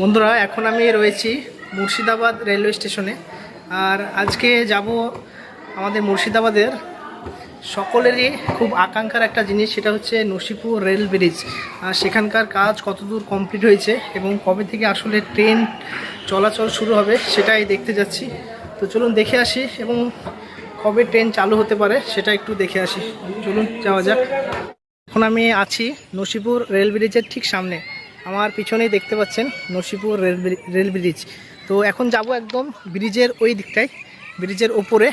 বন্ধুরা, এখন আমি রয়েছি মুর্শিদাবাদ রেলওয়ে স্টেশনে। আর আজকে যাব আমাদের মুর্শিদাবাদের সকলেরই খুব আকাঙ্ক্ষার একটা জিনিস, সেটা হচ্ছে নসিপুর রেল ব্রিজ। আর সেখানকার কাজ কতদূর কমপ্লিট হয়েছে এবং কবে থেকে আসলে ট্রেন চলাচল শুরু হবে, সেটাই দেখতে যাচ্ছি। তো চলুন দেখে আসি এবং কবে ট্রেন চালু হতে পারে, সেটা একটু দেখে আসি। চলুন, যাওয়া যাক। এখন আমি আছি নসিপুর রেল ব্রিজের ঠিক সামনে। আমার পিছনেই দেখতে পাচ্ছেন নসিপুর রেল রেল ব্রিজ। তো এখন যাব একদম ব্রিজের ওই দিকটায়, ব্রিজের ওপরে।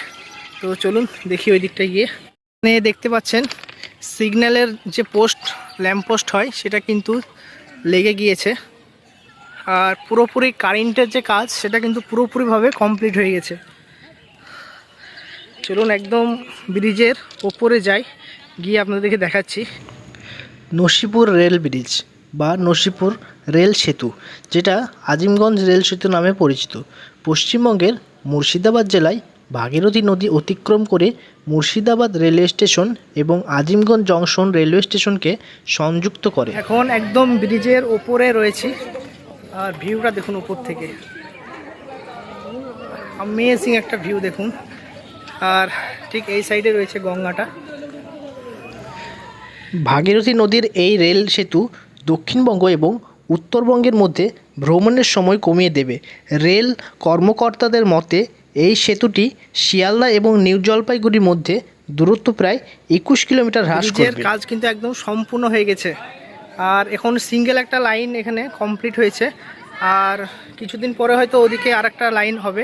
তো চলুন দেখি ওই দিকটায় গিয়ে। এখানে দেখতে পাচ্ছেন সিগন্যালের যে পোস্ট, ল্যাম্প পোস্ট হয়, সেটা কিন্তু লেগে গিয়েছে। আর পুরোপুরি কারেন্টের যে কাজ, সেটা কিন্তু পুরোপুরিভাবে কমপ্লিট হয়ে গেছে। চলুন একদম ব্রিজের ওপরে যাই, গিয়ে আপনাদেরকে দেখাচ্ছি। Nasipur rail bridge. বা নসিপুর রেল সেতু যেটা আজিমগঞ্জ রেল সেতু নামে পরিচিত। পশ্চিমবঙ্গের মুর্শিদাবাদ জেলায় ভাগীরথী নদী অতিক্রম করে মুর্শিদাবাদ রেলওয়ে স্টেশন এবং আজিমগঞ্জ জংশন রেলওয়ে স্টেশনকে সংযুক্ত করে। এখন একদম ব্রিজের ওপরে রয়েছি। আর ভিউটা দেখুন উপর থেকে। অ্যামেজিং একটা ভিউ দেখুন। আর ঠিক এই সাইডে রয়েছে গঙ্গাটা। ভাগীরথী নদীর এই রেল সেতু দক্ষিণবঙ্গ এবং উত্তরবঙ্গের মধ্যে ভ্রমণের সময় কমিয়ে দেবে। রেল কর্মকর্তাদের মতে এই সেতুটি শিয়ালদা এবং নিউ জলপাইগুড়ির মধ্যে দূরত্ব প্রায় একুশ কিলোমিটার হ্রাস করবে। কাজ কিন্তু একদম সম্পূর্ণ হয়ে গেছে। আর এখন সিঙ্গেল একটা লাইন এখানে কমপ্লিট হয়েছে। আর কিছুদিন পরে হয়তো ওদিকে আর একটা লাইন হবে।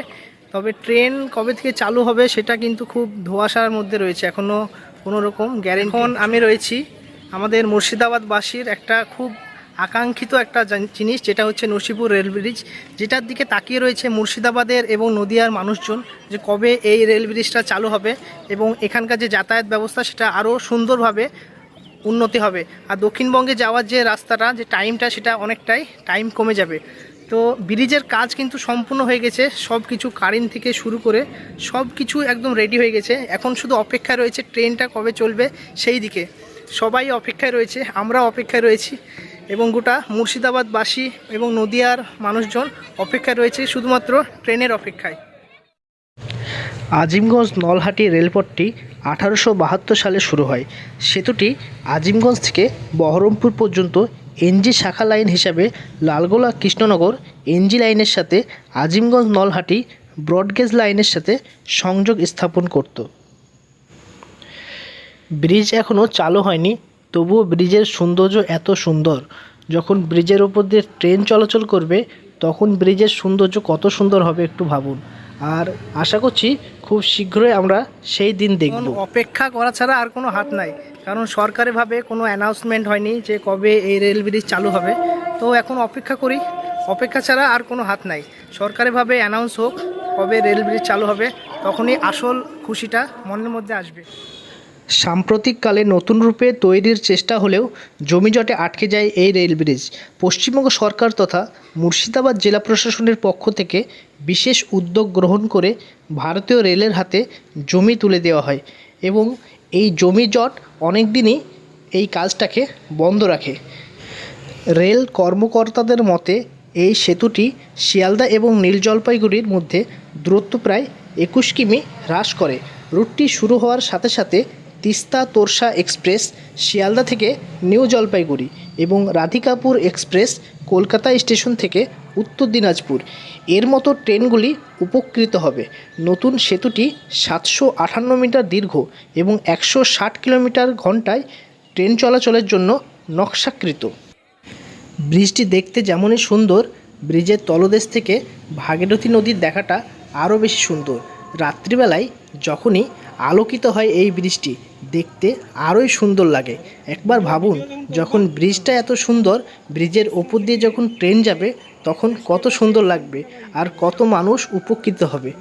তবে ট্রেন কবে থেকে চালু হবে সেটা কিন্তু খুব ধোঁয়াশার মধ্যে রয়েছে। এখনও কোনো রকম গ্যারেন্টি আমি রয়েছি আমাদের মুর্শিদাবাদবাসীর একটা খুব আকাঙ্ক্ষিত একটা জিনিস যেটা হচ্ছে নসিপুর রেল ব্রিজ। যেটার দিকে তাকিয়ে রয়েছে মুর্শিদাবাদের এবং নদিয়ার মানুষজন যে কবে এই রেল ব্রিজটা চালু হবে এবং এখানকার যে যাতায়াত ব্যবস্থা সেটা আরও সুন্দরভাবে উন্নতি হবে। আর দক্ষিণবঙ্গে যাওয়ার যে রাস্তাটা, যে টাইমটা সেটা অনেকটাই টাইম কমে যাবে। তো ব্রিজের কাজ কিন্তু সম্পূর্ণ হয়ে গেছে সব কিছু কারেন্ট থেকে শুরু করে সব কিছু একদম রেডি হয়ে গেছে। এখন শুধু অপেক্ষা রয়েছে ট্রেনটা কবে চলবে সেই দিকে। সবাই অপেক্ষায় রয়েছে, আমরা অপেক্ষায় রয়েছি এবং গোটা মুর্শিদাবাদবাসী এবং নদিয়ার মানুষজন অপেক্ষায় রয়েছে শুধুমাত্র ট্রেনের অপেক্ষায়। আজিমগঞ্জ নলহাটি রেলপথটি আঠারোশো বাহাত্তর সালে শুরু হয়। সেতুটি আজিমগঞ্জ থেকে বহরমপুর পর্যন্ত এনজি শাখা লাইন হিসাবে লালগোলা কৃষ্ণনগর এনজি লাইনের সাথে আজিমগঞ্জ নলহাটি ব্রডগেজ লাইনের সাথে সংযোগ স্থাপন করত। ব্রিজ এখনও চালু হয়নি, তবুও ব্রিজের সৌন্দর্য এত সুন্দর। যখন ব্রিজের ওপর দিয়ে ট্রেন চলাচল করবে, তখন ব্রিজের সৌন্দর্য কত সুন্দর হবে একটু ভাবুন। আর আশা করছি খুব শীঘ্রই আমরা সেই দিন দেখব। অপেক্ষা করা ছাড়া আর কোনো হাত নাই, কারণ সরকারিভাবে কোনো অ্যানাউন্সমেন্ট হয়নি যে কবে এই রেল ব্রিজ চালু হবে। তো এখন অপেক্ষা করি, অপেক্ষা ছাড়া আর কোনো হাত নাই। সরকারিভাবে অ্যানাউন্স হোক কবে রেল ব্রিজ চালু হবে, তখনই আসল খুশিটা মনের মধ্যে আসবে। সাম্প্রতিককালে নতুন রূপে তৈরির চেষ্টা হলেও জমিজটে আটকে যায় এই রেল ব্রিজ। পশ্চিমবঙ্গ সরকার তথা মুর্শিদাবাদ জেলা প্রশাসনের পক্ষ থেকে বিশেষ উদ্যোগ গ্রহণ করে ভারতীয় রেলের হাতে জমি তুলে দেওয়া হয় এবং এই জমি জট অনেক দিনই এই কাজটাকে বন্ধ রাখে। রেল কর্মকর্তাদের মতে, এই সেতুটি শিয়ালদা এবং নীল জলপাইগুড়ির মধ্যে দূরত্ব প্রায় একুশ কিমি হ্রাস করে। রুটটি শুরু হওয়ার সাথে সাথে তিস্তা তোরসা এক্সপ্রেস, শিয়ালদা থেকে নিউ জলপাইগুড়ি এবং রাধিকাপুর এক্সপ্রেস কলকাতা স্টেশন থেকে উত্তর দিনাজপুর। এর মতো ট্রেনগুলি উপকৃত হবে। নতুন সেতুটি সাতশো আটান্ন মিটার দীর্ঘ এবং একশো ষাট কিলোমিটার ঘন্টায় ট্রেন চলাচলের জন্য নকশাকৃত। ব্রিজটি দেখতে যেমনই সুন্দর, ব্রিজের তলদেশ থেকে ভাগীরথী নদীর দেখাটা আরও বেশি সুন্দর। রাত্রিবেলায় যখনই আলোকিত হয় এই ব্রিজটি দেখতে আরোই সুন্দর লাগে। একবার ভাবুন, যখন ব্রিজটা এত সুন্দর, ব্রিজের ওপর দিয়ে যখন ট্রেন যাবে, তখন কত সুন্দর লাগবে আর কত মানুষ উপকৃত হবে।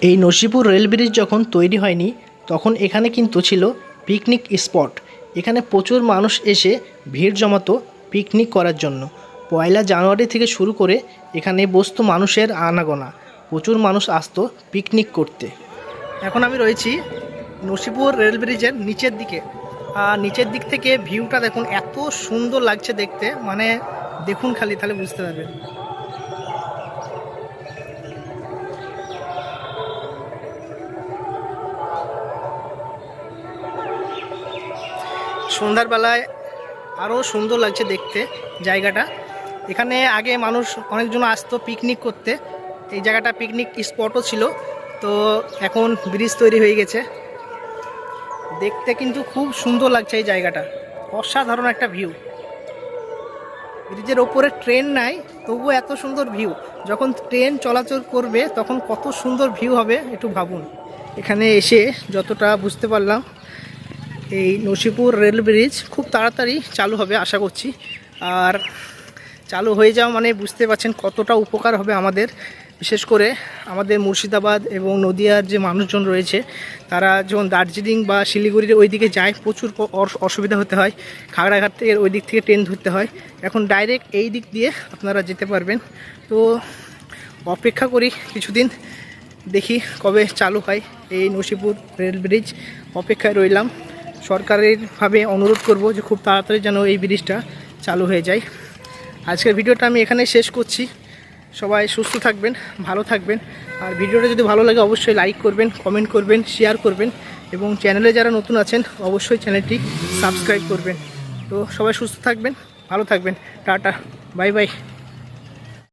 এই নসিপুর রেল ব্রিজ যখন তৈরি হয়নি, তখন এখানে কিন্তু ছিল পিকনিক স্পট। এখানে প্রচুর মানুষ এসে ভিড় জমাতো পিকনিক করার জন্য। পয়লা জানুয়ারি থেকে শুরু করে এখানে বসতো মানুষের আনাগোনা। প্রচুর মানুষ আসতো পিকনিক করতে। এখন আমি রয়েছি নসিপুর রেল ব্রিজের নিচের দিকে। আর নিচের দিক থেকে ভিউটা দেখুন, এত সুন্দর লাগছে দেখতে। মানে দেখুন খালি, তাহলে বুঝতে পারবেন। সন্ধ্যার বেলায় আরও সুন্দর লাগছে দেখতে জায়গাটা। এখানে আগে মানুষ অনেকজন আসতো পিকনিক করতে। এই জায়গাটা পিকনিক স্পটও ছিল। তো এখন ব্রিজ তৈরি হয়ে গেছে। দেখতে কিন্তু খুব সুন্দর লাগছে এই জায়গাটা। অসাধারণ একটা ভিউ ব্রিজের ওপরে ট্রেন নাই, তবুও এত সুন্দর ভিউ যখন ট্রেন চলাচল করবে, তখন কত সুন্দর ভিউ হবে একটু ভাবুন। এখানে এসে যতটা বুঝতে পারলাম, এই নসিপুর রেল ব্রিজ খুব তাড়াতাড়ি চালু হবে, আশা করছি। আর চালু হয়ে যাওয়া মানে বুঝতে পারছেন কতটা উপকার হবে আমাদের। বিশেষ করে আমাদের মুর্শিদাবাদ এবং নদিয়ার যে মানুষজন রয়েছে, তারা যখন দার্জিলিং বা শিলিগুড়ির ওই দিকে যায়, প্রচুর অসুবিধা হতে হয়। খাগড়াঘাট থেকে ওই দিক থেকে ট্রেন ধরতে হয়। এখন ডাইরেক্ট এই দিক দিয়ে আপনারা যেতে পারবেন। তো অপেক্ষা করি কিছুদিন, দেখি কবে চালু হয় এই নসিপুর রেল ব্রিজ অপেক্ষায় রইলাম। সরকারেরভাবে অনুরোধ করব যে খুব তাড়াতাড়ি যেন এই ব্রিজটা চালু হয়ে যায়। আজকের ভিডিওটা আমি এখানে শেষ করছি। সবাই সুস্থ থাকবেন, ভালো থাকবেন। আর ভিডিওটা যদি ভালো লাগে, অবশ্যই লাইক করবেন কমেন্ট করবেন শেয়ার করবেন এবং চ্যানেলে যারা নতুন আছেন, অবশ্যই চ্যানেলটি সাবস্ক্রাইব করবেন। তো সবাই সুস্থ থাকবেন, ভালো থাকবেন। Tata bye bye